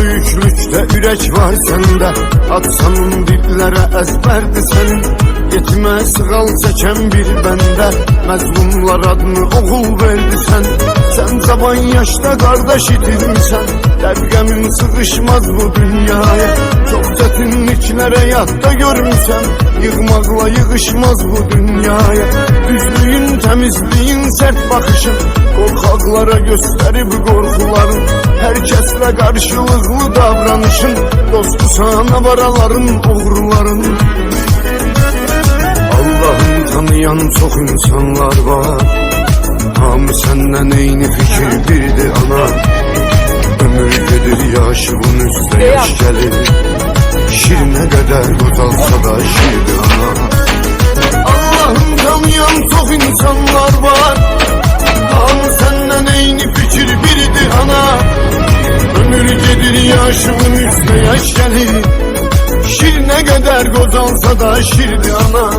İşte ürək var səndə Atsanın dillərə əzbərdir sənin Yetmə sığal çəkən bir bəndə Məzlumlar adını oğul verdi sən Sən cavan yaşda qardaş itirmisən Dəbqəmin sığışmaz bu dünyaya. Çox çətinliklərə yadda görmüsən Yığmaqla yığışmaz bu dünyaya. Düzlüyün, təmizliyin, sərt baxışın Qorxaqlara göstərib qorxuların Hər kəslə qarşılıqlı davranışın Dostu sana varaların, uğurların Allah'ın tanıyan çok insanlar var. Hamı senden eyni fikir birdi ana. Ömür gedir yaşımın üstüne yaş gelir. Şirine kadar uzalsa da şirdi ana. Allah'ın tanıyan çok insanlar Ömür gedir yaşımın üstüne yaş gelir Şir ne kadar gozalsa da şirdi ana